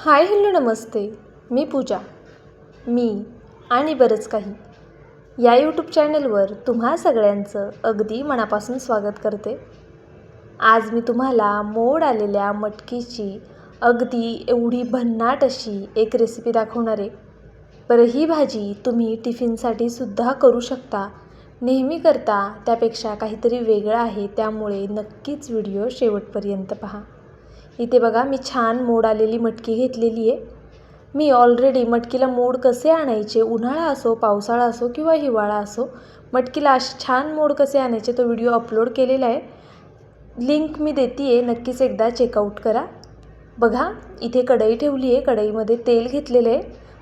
Hi hello नमस्ते. मी पूजा. मी आणि बरंच काही. या यूट्यूब चॅनलवर तुम्हा सगळ्यांचं अगदी मनापासून स्वागत करते. आज मी तुम्हाला मोड आलेल्या मटकीची अगदी एवढी भन्नाट अशी एक रेसिपी दाखवणार आहे. बरं ही भाजी तुम्ही टिफिनसाठी सुद्धा करू शकता. नेहमी करता त्यापेक्षा काहीतरी वेगळं आहे त्यामुळे नक्कीच व्हिडिओ शेवटपर्यंत पहा. इथे बघा मी छान मोड आलेली मटकी घेतलेली आहे. मी ऑलरेडी मटकीला मोड कसे आणायचे? उन्हाळा असो पावसाळा असो किंवा हिवाळा असो मटकीला असे छान मोड कसे आणायचे तो व्हिडिओ अपलोड केलेला आहे. लिंक मी देते आहे नक्कीच एकदा चेकआउट करा. बघा इथे कढई ठेवली आहे कढईमध्ये तेल घेतलेलं आहे.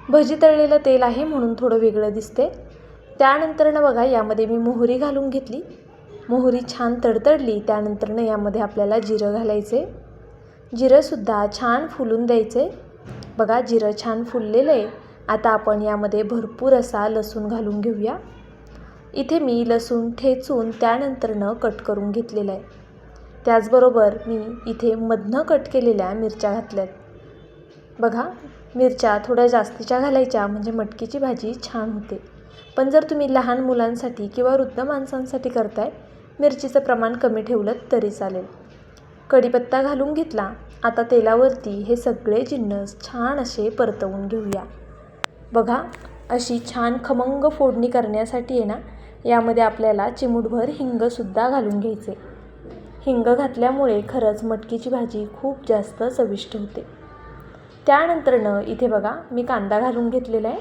भजी तळलेलं तेल आहे म्हणून थोडं वेगळं दिसते त्यानंतरनं बघा यामध्ये मी मोहरी घालून घेतली. मोहरी छान तडतडली त्यानंतरनं यामध्ये आपल्याला जिरं घालायचे जिरंसुद्धा छान फुलून द्यायचे. बघा जिरं छान फुललेलं आहे. आता आपण यामध्ये भरपूर असा लसूण घालून घेऊया. इथे मी लसूण ठेचून त्यानंतरनं कट करून घेतलेलं आहे. त्याचबरोबर मी इथे मधनं कट केलेल्या मिरच्या घातल्यात. बघा मिरच्या थोड्या जास्तीच्या घालायच्या म्हणजे मटकीची भाजी छान होते. पण जर तुम्ही लहान मुलांसाठी किंवा वृद्ध माणसांसाठी करताय मिरचीचं प्रमाण कमी ठेवलं तरी चालेल. कढीपत्ता घालून घेतला. आता तेलावरती हे सगळे जिन्नस छान असे परतवून घेऊया. बघा अशी छान खमंग फोडणी करण्यासाठी आहे ना यामध्ये आपल्याला चिमूटभर हिंगसुद्धा घालून घ्यायचे. हिंग घातल्यामुळे खरंच मटकीची भाजी खूप जास्त चविष्ट होते. त्यानंतरनं इथे बघा मी कांदा घालून घेतलेला आहे.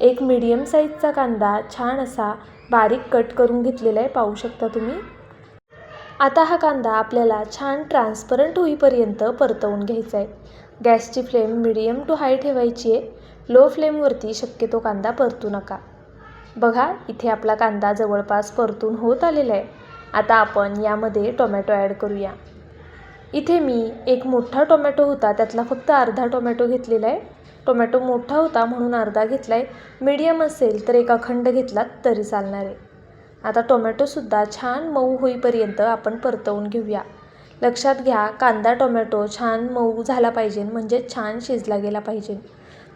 एक मीडियम साईजचा कांदा छान असा बारीक कट करून घेतलेला आहे पाहू शकता तुम्ही. आता हा कांदा आपल्याला छान ट्रान्सपरंट होईपर्यंत परतवून घ्यायचा आहे गॅसची फ्लेम मिडियम टू हाय ठेवायची आहे लो फ्लेमवरती शक्यतो कांदा परतू नका. बघा इथे आपला कांदा जवळपास परतून होत आलेला आहे आता आपण यामध्ये टोमॅटो ॲड करूया. इथे मी एक मोठा टोमॅटो होता त्यातला फक्त अर्धा टोमॅटो घेतलेला आहे टोमॅटो मोठा होता म्हणून अर्धा घेतला आहे मीडियम असेल तर एक अखंड घेतलात तरी चालणार आहे आता टोमॅटोसुद्धा छान मऊ होईपर्यंत आपण परतवून घेऊया. लक्षात घ्या कांदा टोमॅटो छान मऊ झाला पाहिजे म्हणजे छान शिजला गेला पाहिजे.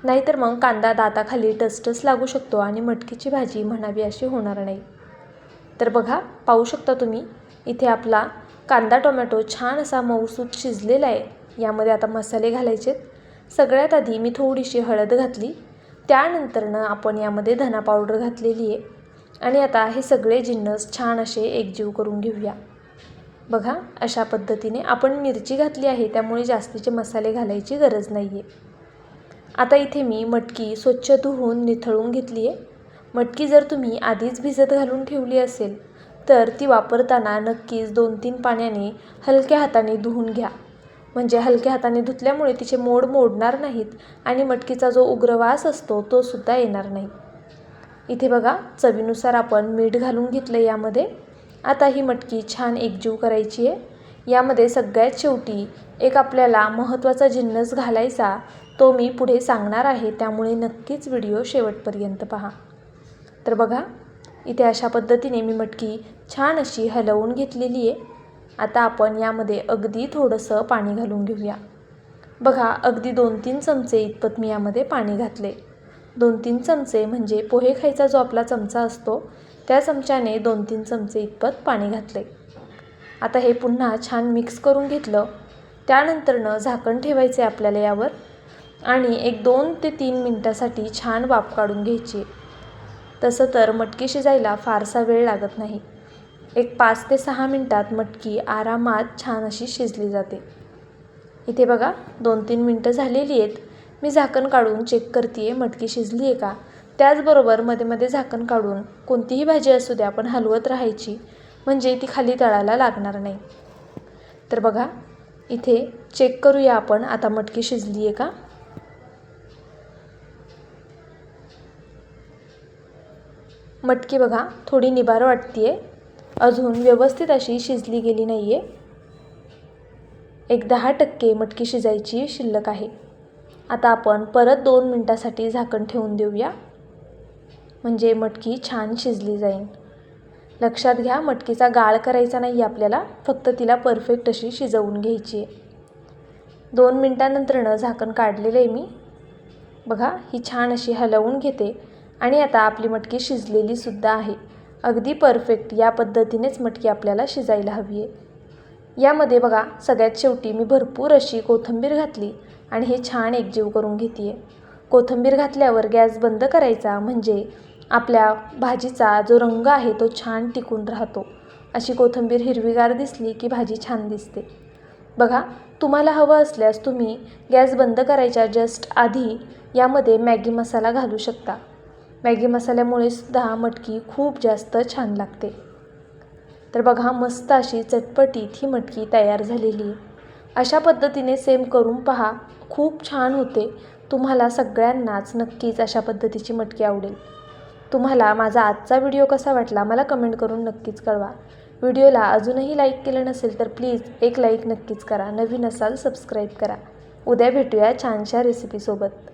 नाहीतर मग कांदा दाताखाली टसटस लागू शकतो आणि मटकीची भाजी म्हणावी अशी होणार नाही. तर बघा पाहू शकता तुम्ही इथे आपला कांदा टोमॅटो छान असा मऊसूत शिजलेला आहे. यामध्ये आता मसाले घालायचेत सगळ्यात आधी मी थोडीशी हळद घातली. त्यानंतरनं आपण यामध्ये धना पावडर घातलेली आहे. आणि आता हे सगळे जिन्नस छान असे एकजीव करून घेऊया. बघा अशा पद्धतीने आपण मिरची घातली आहे त्यामुळे जास्तीचे मसाले घालायची गरज नाही आहे आता इथे मी मटकी स्वच्छ धुवून निथळून घेतली आहे मटकी जर तुम्ही आधीच भिजत घालून ठेवली असेल तर ती वापरताना नक्कीच दोन तीन पाण्याने हलक्या हाताने धुवून घ्या. म्हणजे हलक्या हाताने धुतल्यामुळे तिचे मोड मोडणार नाहीत आणि मटकीचा जो उग्रवास असतो तो सुद्धा येणार नाही. इथे बघा चवीनुसार आपण मीठ घालून घेतलं यामध्ये. आता ही मटकी छान एकजीव करायची आहे यामध्ये सगळ्यात शेवटी एक आपल्याला महत्त्वाचा जिन्नस घालायचा तो मी पुढे सांगणार आहे. त्यामुळे नक्कीच व्हिडिओ शेवटपर्यंत पहा. तर बघा इथे अशा पद्धतीने मी मटकी छान अशी हलवून घेतलेली आहे आता आपण यामध्ये अगदी थोडंसं पाणी घालून घेऊया. बघा अगदी दोन तीन चमचे इतपत मी यामध्ये पाणी घातले दोन तीन चमचे म्हणजे पोहे खायचा जो आपला चमचा असतो त्या चमच्याने दोन तीन चमचे इतपत पाणी घातले. आता हे पुन्हा छान मिक्स करून घेतलं. त्यानंतरनं झाकण ठेवायचे आपल्याला यावर आणि एक दोन ते तीन मिनटासाठी छान वाफ काढून घ्यायची. तसं तर मटकी शिजायला फारसा वेळ लागत नाही. एक पाच ते सहा मिनटात मटकी आरामात छान अशी शिजली जाते. इथे बघा दोन तीन मिनटं झालेली आहेत. मी झाकण काढून चेक करते आहे मटकी शिजली आहे का? त्याचबरोबरमध्ये मध्ये झाकण काढून कोणतीही भाजी असू द्या आपण हलवत राहायची. म्हणजे ती खाली तळायला लागणार नाही. तर बघा इथे चेक करूया आपण. आता मटकी शिजली आहे का? मटकी बघा थोडी निबार वाटते आहे अजून व्यवस्थित अशी शिजली गेली नाही आहे एक दहा टक्के मटकी शिजायची शिल्लक आहे. आता आपण परत दोन मिनटासाठी झाकण ठेवून देऊया. म्हणजे मटकी छान शिजली जाईल लक्षात घ्या मटकीचा गाळ करायचा नाही आपल्याला फक्त तिला परफेक्ट अशी शिजवून घ्यायची आहे. दोन मिनटानंतरनं झाकण काढलेलं आहे मी. बघा ही छान अशी हलवून घेते आणि आता आपली मटकी शिजलेली सुद्धा आहे. अगदी परफेक्ट या पद्धतीनेच मटकी आपल्याला शिजायला हवी आहे. यामध्ये बघा सगळ्यात शेवटी मी भरपूर अशी कोथिंबीर घातली. आणि हे छान एकजीव करून घेते आहे कोथिंबीर घातल्यावर गॅस बंद करायचा म्हणजे आपल्या भाजीचा जो रंग आहे तो छान टिकून राहतो. अशी कोथिंबीर हिरवीगार दिसली की भाजी छान दिसते. बघा तुम्हाला हवं असल्यास तुम्ही गॅस बंद करायच्या जस्ट आधी यामध्ये मॅगी मसाला घालू शकता. मॅगी मसाल्यामुळे सुद्धा मटकी खूप जास्त छान लागते. तर बघा मस्त अशी चटपटीत ही मटकी तयार झालेली. अशा पद्धतीने सेम करून पहा. खूप छान होते. तुम्हाला सगळ्यांनाच नक्कीच अशा पद्धतीची मटकी आवडेल. तुम्हाला माझा आजचा व्हिडिओ कसा वाटला मला कमेंट करून नक्कीच कळवा. व्हिडिओला अजूनही लाईक केलं नसेल तर प्लीज एक लाईक नक्कीच करा. नवीन असाल सबस्क्राईब करा. उद्या भेटूया छानशा रेसिपीसोबत